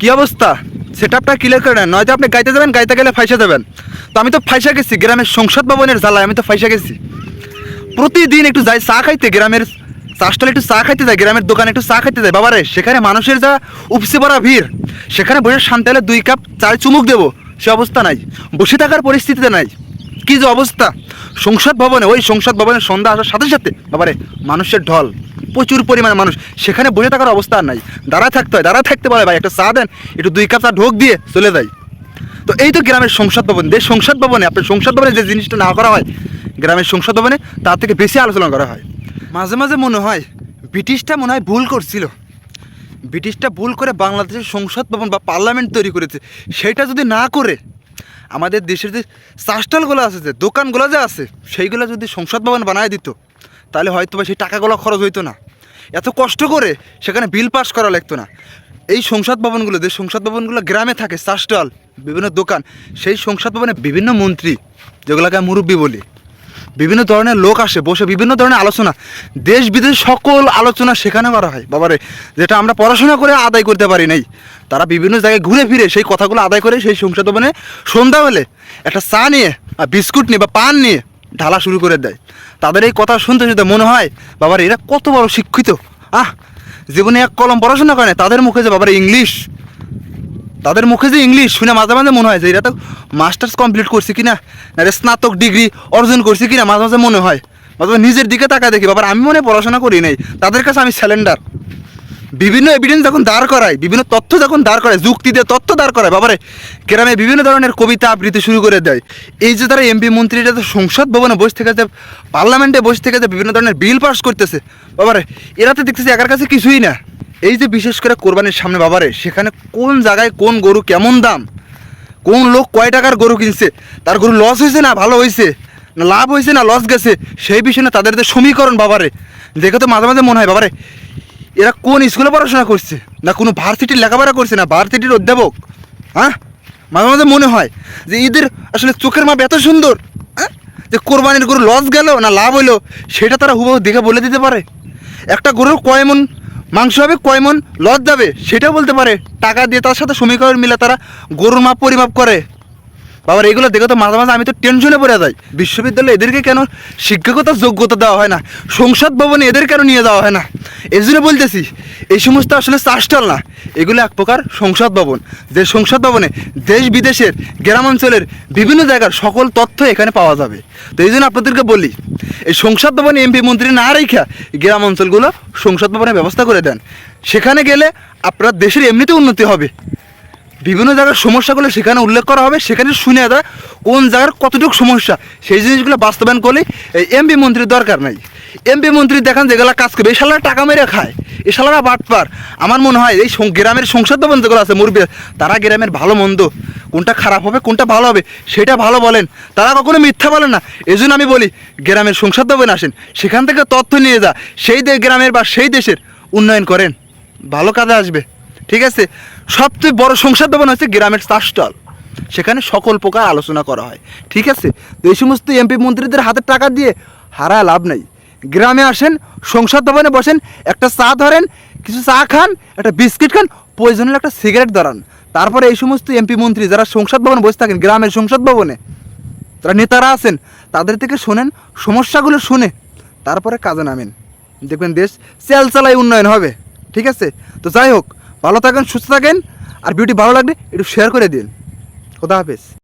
কি অবস্থা? Set clear করে নেন। নয়তো আপনি গাইতে যাবেন, গাইতে গেলে ফাইসা যাবেন তো আমি তো ফাইসা গেছি, গ্রামের সংসদ ভবনের জ্বালায় আমি তো ফাইসা গেছি। প্রতিদিন একটু যাই, চা খাইতে, গ্রামের চাষটালে একটু চা খাইতে যায় গ্রামের দোকানে একটু চা খাইতে যায় বাবারে, সেখানে মানুষের যা উপসে পড়া ভিড়, সেখানে বসে শান্তি হলে দুই কাপ চায় চুমুক দেবো, সে অবস্থা নাই। বসে থাকার পরিস্থিতিতে নাই। কি যে অবস্থা? সংসদ ভবনে, ওই সংসদ ভবনের সন্ধ্যা আসার সাথে সাথে, বাবারে, মানুষের ঢল। প্রচুর পরিমাণে মানুষ। সেখানে বসে থাকার অবস্থা আর নাই। দাঁড়ায় থাকতে হয়, দাঁড়ায় থাকতে পারে ভাই। একটা চা দেন, একটু দুই কাপ চা ঢোক দিয়ে চলে যায় তো এই তো গ্রামের সংসদ ভবন। দেশ সংসদ ভবনে, আপনার সংসদ ভবনে যে জিনিসটা না করা হয়, গ্রামের সংসদ ভবনে, তার থেকে বেশি আলোচনা করা হয়। মাঝে মাঝে মনে হয়, ব্রিটিশটা মনে হয় ভুল করছিল। ব্রিটিশটা ভুল করে বাংলাদেশের সংসদ ভবন বা পার্লামেন্ট তৈরি করেছে। সেটা যদি না করে, আমাদের দেশের যে চাষটালগুলো আছে, যে দোকানগুলো যে আছে, সেইগুলো যদি সংসদ ভবন বানায় দিত, তাহলে হয়তো বা সেই টাকাগুলো খরচ হইতো না। এত কষ্ট করে সেখানে বিল পাস করা লাগতো না। এই সংসদ ভবনগুলো, যে সংসদ ভবনগুলো গ্রামে থাকে চাষটাল বিভিন্ন দোকান, সেই সংসদ ভবনে বিভিন্ন মন্ত্রী, যেগুলোকে মুরব্বী বলি, বিভিন্ন ধরনের লোক আসে, বসে বিভিন্ন ধরনের আলোচনা। দেশ বিদেশ সকল আলোচনা সেখানে করা হয়। বাবারে, যেটা আমরা পড়াশোনা করে আদায় করতে পারি নাই। তারা বিভিন্ন জায়গায় ঘুরে ফিরে সেই কথাগুলো আদায় করে সেই সংসদ ভবনে সন্ধ্যা হলে একটা চা নিয়ে বা বিস্কুট নিয়ে বা পান নিয়ে ঢালা শুরু করে দেয়। তাদের এই কথা শুনতে শুনতে মনে হয় বাবার এরা কত বড় শিক্ষিত। আহ জীবনে এক কলম পড়াশোনা করে না, তাদের মুখে যে বাবার ইংলিশ। তাদের মুখে যে ইংলিশ শুনে মাঝে মাঝে মনে হয় যে এরা তো মাস্টার্স কমপ্লিট করছে কি না স্নাতক ডিগ্রি অর্জন করছে কিনা মাঝে মাঝে মনে হয়। মাঝে নিজের দিকে তাকায় দেখি বাবার আমি মনে পড়াশোনা করি নাই তাদের কাছে আমি স্যালেন্ডার বিভিন্ন এভিডেন্স যখন দাঁড় করায়, বিভিন্ন তথ্য যখন দাঁড় করায়, যুক্তি দিয়ে তথ্য দাঁড় করায়, বাবারে, গ্রামে বিভিন্ন ধরনের কবিতা আবৃত্তি শুরু করে দেয়। এই যে তারা এমপি মন্ত্রীরা তো সংসদ ভবনে বসে থেকে যে পার্লামেন্টে বসে থেকে যে বিভিন্ন ধরনের বিল পাস করতেছে, বাবারে, এরা তো দেখতেছে একার কাছে কিছুই না। এই যে বিশেষ করে কোরবানির সামনে, বাবারে, সেখানে কোন জায়গায় কোন গরু কেমন দাম? কোন লোক কয় টাকার গরু কিনছে? তার গরু লস হয়েছে না ভালো হয়েছে? না লাভ হয়েছে না লস গেছে? সেই বিষয়ে তাদের যে সমীকরণ, বাবারে। দেখে তো মাঝে মাঝে মনে হয়, বাবারে এরা কোন স্কুলে পড়াশোনা করছে? না কোনো ভার্সিটির লেখাপড়া করছে, না ভার্সিটির অধ্যাপক? হ্যাঁ? মাঝে মাঝে মনে হয় যে এদের আসলে চোখের মাপ এত সুন্দর হ্যাঁ? যে কোরবানির গরু লস গেল না লাভ হইল, সেটা তারা হুবহু দেখে বলে দিতে পারে। একটা গরুর কয় মন মাংস হবে, কয় মন লস যাবে, সেটাও বলতে পারে। টাকা দিয়ে তার সাথে সমীকরণ মিলে তারা গরুর মাপ পরিমাপ করে। বাবার এগুলো দেখে তো মাঝে মাঝে আমি তো টেনশনে পড়ে যাই। বিশ্ববিদ্যালয়ে এদেরকে কেন শিক্ষকতার যোগ্যতা দেওয়া হয় না? সংসদ ভবনে এদের কেন নিয়ে যাওয়া হয় না? এই জন্য বলতেছি, এই সমস্ত আসলে চাষটাল না। এগুলো এক প্রকার সংসদ ভবন। যে সংসদ ভবনে দেশ বিদেশের গ্রামাঞ্চলের বিভিন্ন জায়গার সকল তথ্য এখানে পাওয়া যাবে। তো এই জন্য আপনাদেরকে বলি, এই সংসদ ভবনে এমপি মন্ত্রী না রেখা গ্রাম অঞ্চলগুলো সংসদ ভবনের ব্যবস্থা করে দেন। সেখানে গেলে আপনার দেশের এমনিতে উন্নতি হবে। বিভিন্ন জায়গার সমস্যাগুলো সেখানে উল্লেখ করা হবে। সেখানে শুনে দেয় কোন জায়গার কতটুকু সমস্যা। সেই জিনিসগুলো বাস্তবায়ন করলে এই এমপি মন্ত্রীর দরকার নাই। এমপি মন্ত্রী দেখান যেগুলো কাজ করবে, এই শালারা টাকা মেরে খায়, এই শালারা বাটপার আমার মনে হয় এই গ্রামের সংসদ ভবন যেগুলো আছে, মুরব্বী তারা গ্রামের ভালো মন্দ, কোনটা খারাপ হবে, কোনটা ভালো হবে, সেটা ভালো বলেন। তারা কখনো মিথ্যা বলেন না। এই আমি বলি, গ্রামের সংসদ ভবন আসেন, সেখান থেকে তথ্য নিয়ে যা, সেই গ্রামের বা সেই দেশের উন্নয়ন করেন। ভালো কাজে আসবে। ঠিক আছে? সবচেয়ে বড় সংসদ ভবন হচ্ছে গ্রামের চাষটল সেখানে সকল প্রকার আলোচনা করা হয়। ঠিক আছে? তো এই সমস্ত এমপি মন্ত্রীদের হাতে টাকা দিয়ে হারা লাভ নাই। গ্রামে আসেন সংসার ভবনে বসেন, একটা চা ধরেন, কিছু চা খান, একটা বিস্কিট খান, প্রয়োজনীয় একটা সিগারেট ধরান। তারপরে এই সমস্ত এমপি মন্ত্রী যারা সংসদ ভবনে বসে থাকেন, গ্রামের সংসদ ভবনে, তারা নেতারা আছেন, তাদের থেকে শোনেন, সমস্যাগুলো শুনে তারপরে কাজে নামেন। দেখবেন দেশ চাল চালাই উন্নয়ন হবে, ঠিক আছে? তো যাই হোক, ভালো থাকেন, সুস্থ থাকেন, আর বিউটি ভালো লাগলে একটু শেয়ার করে দিন। খোদা হাফেজ।